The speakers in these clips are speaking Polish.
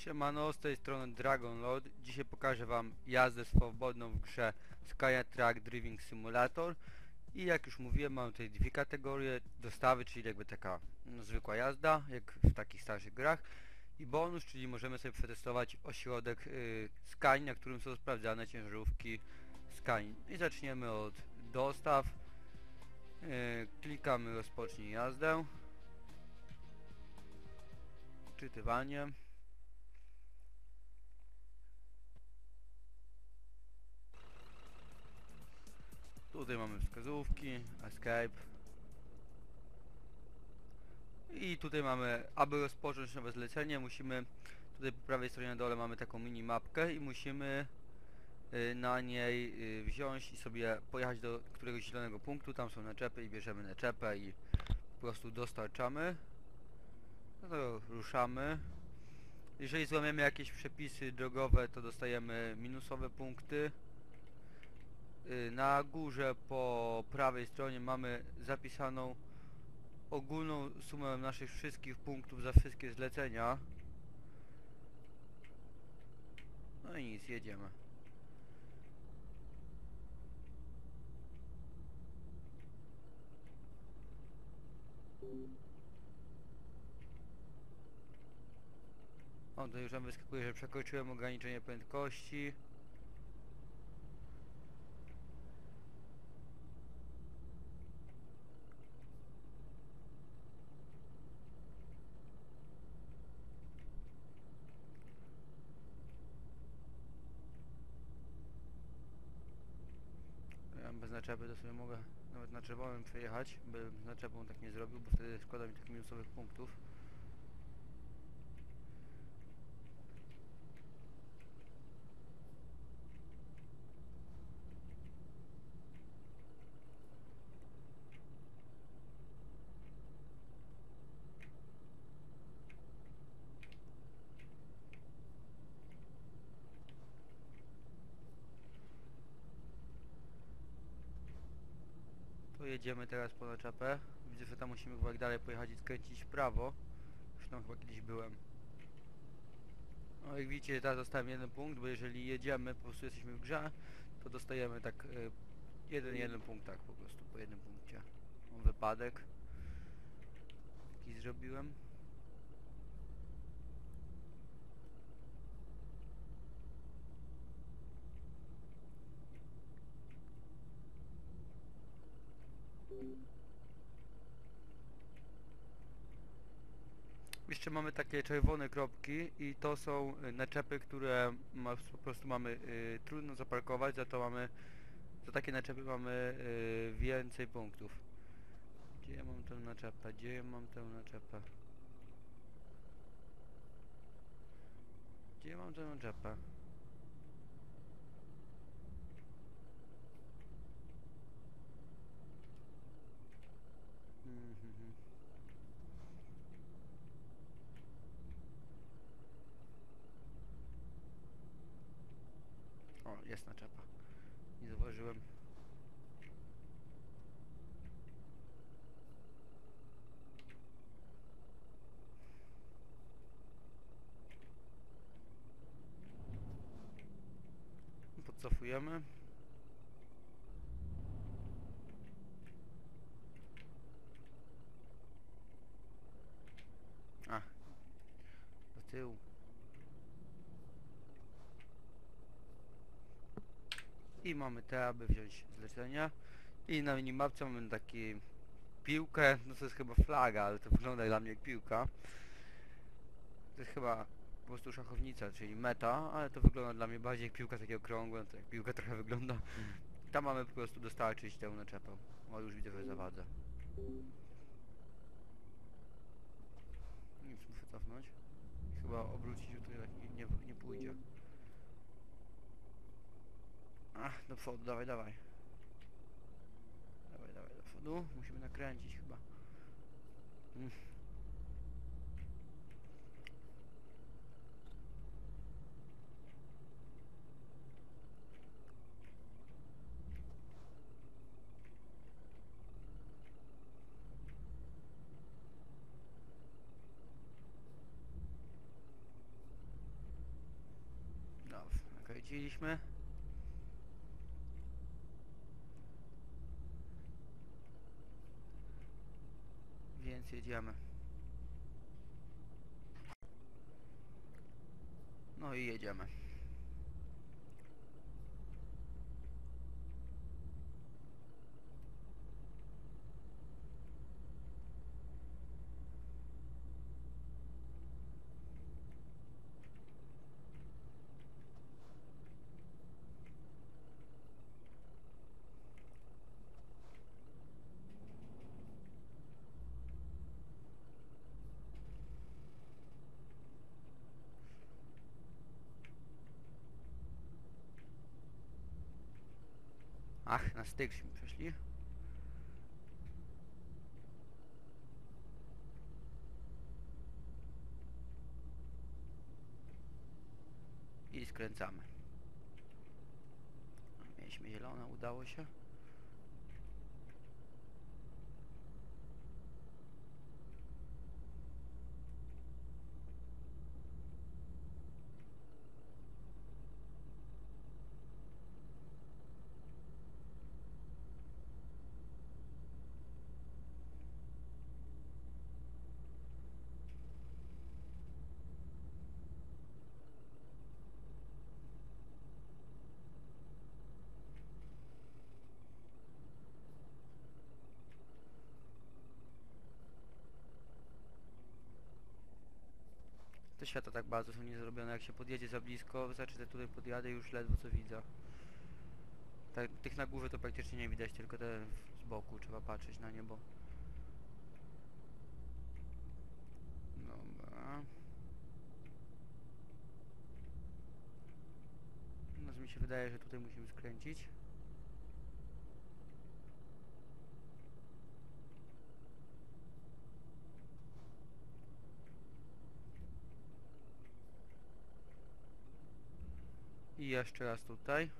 Siemano, z tej strony Dragon Lord. Dzisiaj pokażę wam jazdę swobodną w grze Sky Track Driving Simulator. I jak już mówiłem, mam tutaj dwie kategorie. Dostawy, czyli jakby taka no, zwykła jazda, jak w takich starszych grach. I bonus, czyli możemy sobie przetestować ośrodek y, Sky, na którym są sprawdzane ciężarówki Sky. I zaczniemy od dostaw. Y, klikamy rozpocznij jazdę. Czytywanie. Tutaj mamy wskazówki, escape. I tutaj mamy, aby rozpocząć nowe zlecenie, musimy, tutaj po prawej stronie na dole mamy taką mini mapkę i musimy y, na niej y, wziąć i sobie pojechać do któregoś zielonego punktu, tam są naczepy i bierzemy naczepę i po prostu dostarczamy. No to ruszamy. Jeżeli złamiemy jakieś przepisy drogowe, to dostajemy minusowe punkty. Y, Na górze po prawej stronie mamy zapisaną ogólną sumę naszych wszystkich punktów za wszystkie zlecenia. No i nic, jedziemy. O, to już nam wyskakuje, że przekroczyłem ograniczenie prędkości. Ja bez naczepy to sobie mogę nawet na czerwonym przejechać, bym z naczepą tak nie zrobił, bo wtedy szkoda mi tych minusowych punktów. Jedziemy teraz po naczepę. Widzę, że tam musimy kawałek dalej pojechać i skręcić w prawo. Już tam chyba kiedyś byłem. No jak widzicie, teraz dostałem jeden punkt, bo jeżeli jedziemy, po prostu jesteśmy w grze, to dostajemy tak y, jeden, jeden punkt, tak po prostu, po jednym punkcie. Mam wypadek. Jaki zrobiłem. Jeszcze mamy takie czerwone kropki i to są y, naczepy, które ma, po prostu mamy y, trudno zaparkować, za to mamy za takie naczepy mamy y, więcej punktów. Gdzie ja mam tę naczepę? Gdzie ja mam tę naczepę? Gdzie ja mam tę naczepę? O, jest naczepa. Nie zauważyłem. Podcofujemy. A. Do tyłu. I mamy te, aby wziąć zlecenia. I na minimapce mamy taki piłkę, no to jest chyba flaga, ale to wygląda dla mnie jak piłka. To jest chyba po prostu szachownica, czyli meta, ale to wygląda dla mnie bardziej jak piłka takie okrągłe, to jak piłka trochę wygląda. Tam mamy po prostu dostarczyć tę naczepę. O, już widzę, że zawadzę. Nic, muszę cofnąć. Chyba obrócić tutaj tak nie, nie pójdzie. Ach, do przodu, dawaj, dawaj. Dawaj, dawaj, do przodu. Musimy nakręcić chyba. Mm. Powiedzieliśmy. Więc jedziemy. No i jedziemy. Ach, na stykśmy przeszli. I skręcamy. Mieliśmy zielone, udało się. Światła tak bardzo są niezrobione, jak się podjedzie za blisko, wystarczy, tutaj podjadę i już ledwo co widzę. Tak, tych na górze to praktycznie nie widać, tylko te z boku trzeba patrzeć na niebo. Dobra. No, mi się wydaje, że tutaj musimy skręcić. I jeszcze raz tutaj.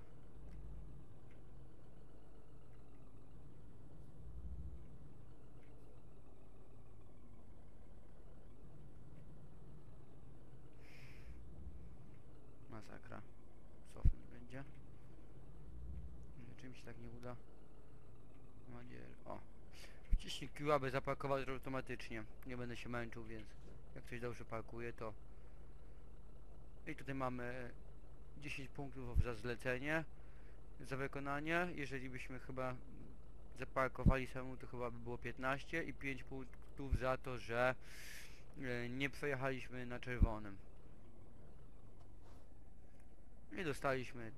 Masakra. Cofnąć będzie. Nie, Czy mi się tak nie uda? O. Wciśnij Q, aby automatycznie. Nie będę się męczył, więc jak coś dobrze parkuje, to... I tutaj mamy 10 punktów za zlecenie, za wykonanie. Jeżeli byśmy chyba zaparkowali samemu, to chyba by było 15 i 5 punktów za to, że e, nie przejechaliśmy na czerwonym. I dostaliśmy e,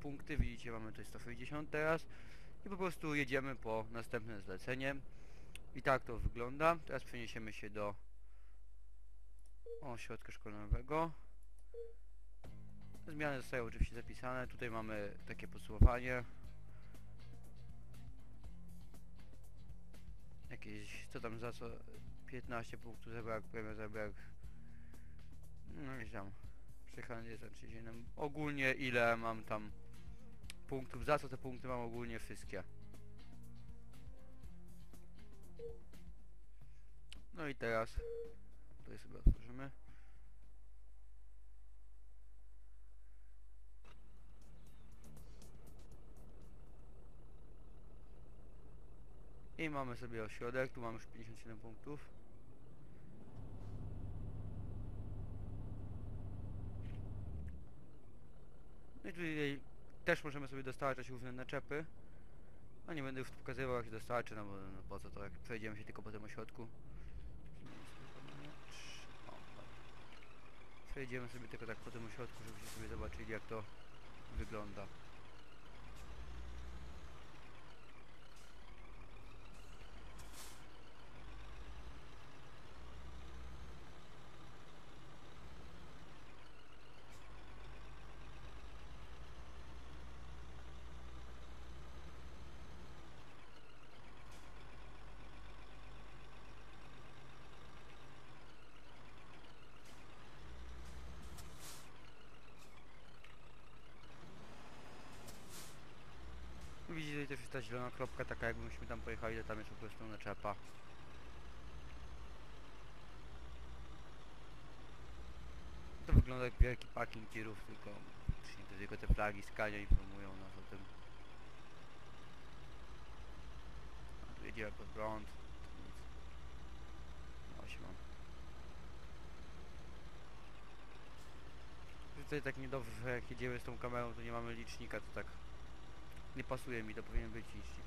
punkty, widzicie mamy tutaj 160 teraz i po prostu jedziemy po następne zlecenie. I tak to wygląda. Teraz przeniesiemy się do ośrodka szkoleniowego. Zmiany zostają oczywiście zapisane. Tutaj mamy takie podsumowanie. Jakieś, co tam za co? 15 punktów zabrak, premia zabrak. No i tam. Przejechany za 37. Ogólnie ile mam tam punktów, za co te punkty mam ogólnie wszystkie. No i teraz tutaj sobie otworzymy. I mamy sobie ośrodek, tu mamy już 57 punktów. No i tutaj też możemy sobie dostarczać różne naczepy. No nie będę już pokazywał jak się dostarczy, no bo no po co to, jak przejdziemy się tylko po tym ośrodku. Przejdziemy sobie tylko tak po tym ośrodku, żebyście sobie zobaczyli jak to wygląda. Widzicie, tutaj też jest ta zielona kropka, taka jakbyśmy tam pojechali, to tam jest po prostu naczepa. To wygląda jak wielki parking tirów, tylko tylko te flagi skania informują nas o tym. Jedziemy pod prąd, nic. No. Tutaj tak niedobrze, jak jedziemy z tą kamerą, to nie mamy licznika, to tak nie pasuje mi, to powinien być licznik.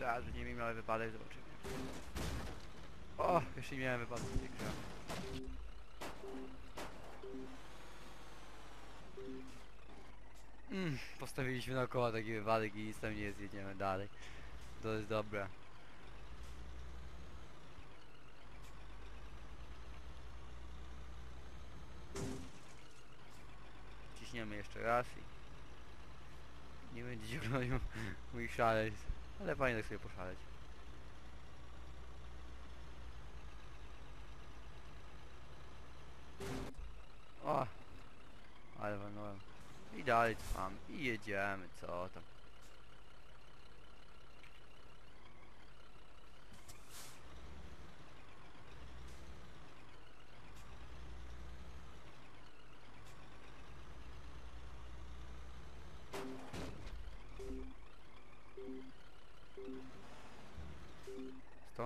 Ja, że nie miałem wypadek, zobaczymy. O, jeszcze nie miałem wypadku w tej grze. Mm, postawiliśmy na koła taki wypadek i nic tam nie jest, jedziemy dalej. To jest dobre. Ciśniemy jeszcze raz i nie będzie bronił mój szaleć. Ale fajnie tak sobie poszaleć. O! Ale walnąłem. I dalej trwam. I jedziemy, co tam.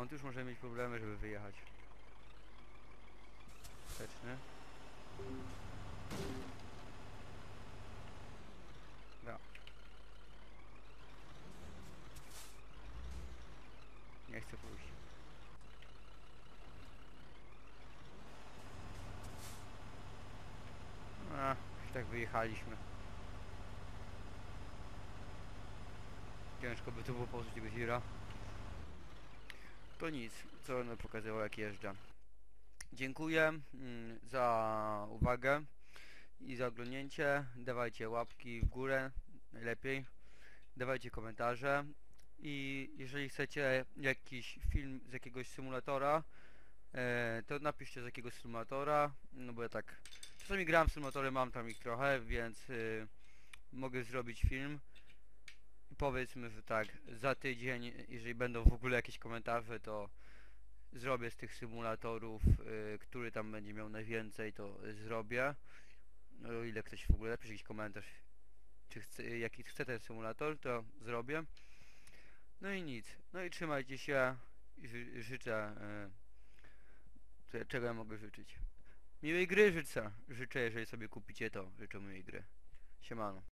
Stąd już możemy mieć problemy, żeby wyjechać. Wsteczny. Ja. Nie chcę pójść. A, już tak wyjechaliśmy. Ciężko by to było pozbyć tego Hira. To nic, co będę pokazywał jak jeżdżę. Dziękuję mm, za uwagę i za oglądnięcie. Dawajcie łapki w górę, najlepiej. Dawajcie komentarze. I jeżeli chcecie jakiś film z jakiegoś symulatora, e, to napiszcie z jakiegoś symulatora, no bo ja tak czasami gram w symulatory, mam tam ich trochę, więc y, mogę zrobić film. Powiedzmy, że tak, za tydzień, jeżeli będą w ogóle jakieś komentarze, to zrobię z tych symulatorów, y, który tam będzie miał najwięcej, to zrobię. No, o ile ktoś w ogóle napisze jakiś komentarz, czy chce, jaki chce ten symulator, to zrobię. No i nic. No i trzymajcie się. Ży, życzę. Y, cze- czego ja mogę życzyć? Miłej gry życzę. Życzę, jeżeli sobie kupicie to. Życzę miłej gry. Siemano.